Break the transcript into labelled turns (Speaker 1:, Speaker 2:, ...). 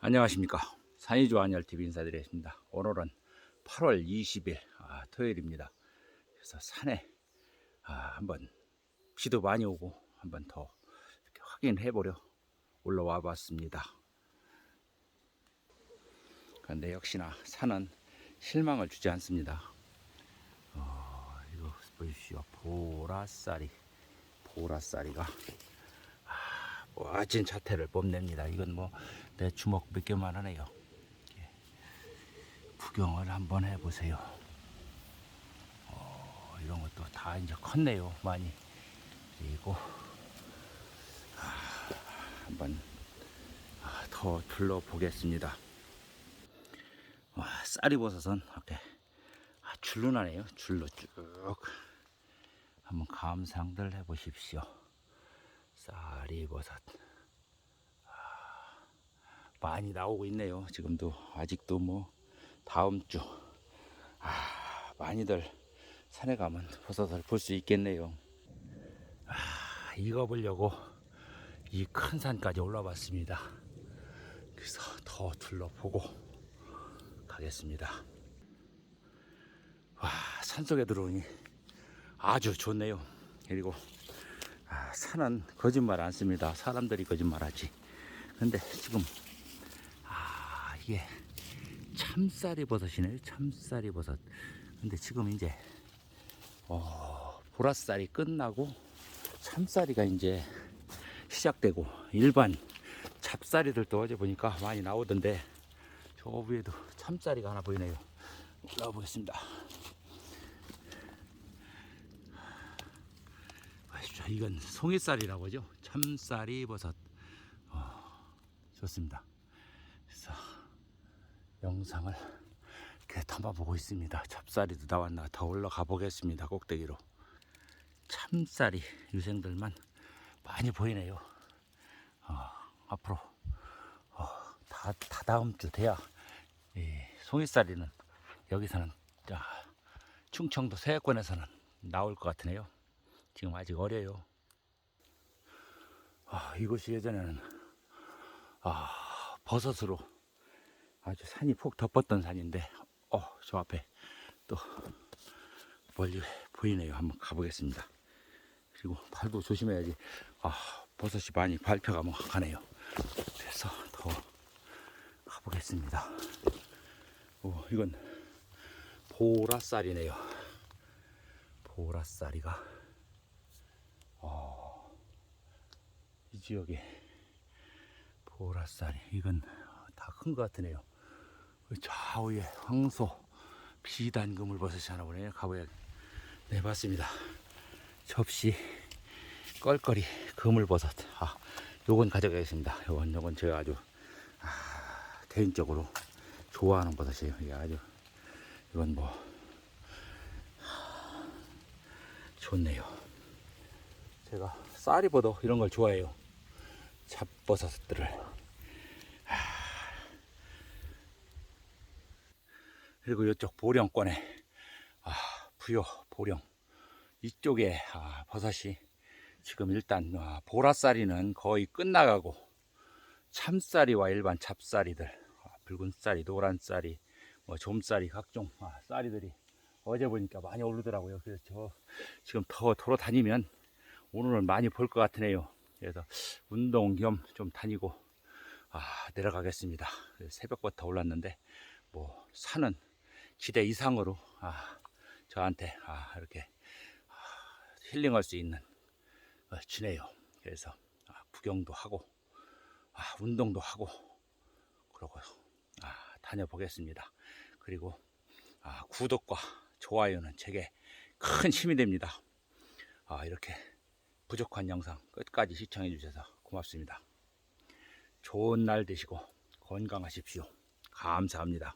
Speaker 1: 안녕하십니까. 산이조 안열TV 인사드리겠습니다. 오늘은 8월 20일 아, 토요일입니다. 그래서 산에 아, 한번 비도 많이 오고 한번 더 확인해 보려 올라와 봤습니다. 그런데 역시나 산은 실망을 주지 않습니다. 어, 이거 보십시오. 보라쌀이 보라쌀이가 멋진 자태를 뽐냅니다. 이건 뭐 내 주먹 몇 개만 하네요. 이렇게 구경을 한번 해보세요. 어, 이런 것도 다 이제 컸네요. 많이. 그리고 아, 한번 아, 더 둘러보겠습니다. 와, 쌀이버섯은 이렇게 아, 줄로 나네요. 줄로 쭉 한번 감상들 해보십시오. 쌀이버섯 아, 많이 나오고 있네요. 지금도 아직도 뭐 다음 주 아, 많이들 산에 가면 버섯을 볼 수 있겠네요. 아, 이거 보려고 이 큰 산까지 올라왔습니다. 그래서 더 둘러보고 가겠습니다. 와, 산속에 들어오니 아주 좋네요. 그리고 아, 산은 거짓말 안 씁니다. 사람들이 거짓말하지. 근데 지금 아 이게 참쌀이 버섯이네요. 참쌀이 버섯. 근데 지금 이제 어, 보라쌀이 끝나고 참쌀이가 이제 시작되고 일반 잡쌀이들도 어제 보니까 많이 나오던데 저 위에도 참쌀이가 하나 보이네요. 올라가 보겠습니다. 아시죠? 이건 송이쌀이라고 하죠. 참쌀이 버섯. 어, 좋습니다. 그래서 영상을 이렇게 담아보고 있습니다. 찹쌀이도 나왔나 더 올라가 보겠습니다. 꼭대기로. 참쌀이 유생들만 많이 보이네요. 어, 앞으로 어, 다, 다 다음 주 돼야 이 송이쌀이는 여기서는 자, 충청도 서해권에서는 나올 것 같으네요. 지금 아직 어려요. 아, 이곳이 예전에는 아, 버섯으로 아주 산이 폭 덮었던 산인데, 어, 저 앞에 또 멀리 보이네요. 한번 가보겠습니다. 그리고 발도 조심해야지. 아, 버섯이 많이 밟혀가 뭐 가네요. 그래서 더 가보겠습니다. 오, 이건 보라쌀이네요. 보라쌀이가 이 지역에 보라쌀이 이건 다 큰 것 같으네요. 그 좌우에 황소 비단 그물버섯이 하나 보네요. 가보야 네 봤습니다. 접시 껄껄이 그물버섯. 아, 요건 가져가겠습니다. 요건 요건 제가 아주 아, 개인적으로 좋아하는 버섯이에요. 이게 아주 이건 뭐 하, 좋네요. 제가 쌀이버섯 이런 걸 좋아해요. 잡버섯들을. 하. 그리고 이쪽 보령권에 아, 부여 보령 이쪽에 아, 버섯이 지금 일단 아, 보라쌀이는 거의 끝나가고 참쌀이와 일반 잡쌀이들 아, 붉은 쌀이 노란 쌀이 뭐 좀쌀이 각종 아, 쌀이들이 어제 보니까 많이 오르더라고요. 그래서 저 지금 더 돌아다니면 오늘은 많이 볼 것 같으네요. 그래서 운동 겸 좀 다니고 아, 내려가겠습니다. 새벽부터 올랐는데 뭐 산은 기대 이상으로 아, 저한테 아, 이렇게 아, 힐링할 수 있는 어, 지네요. 그래서 아, 구경도 하고 아, 운동도 하고 그러고 아, 다녀보겠습니다. 그리고 아, 구독과 좋아요는 제게 큰 힘이 됩니다. 아, 이렇게 부족한 영상 끝까지 시청해 주셔서 고맙습니다. 좋은 날 되시고 건강하십시오. 감사합니다.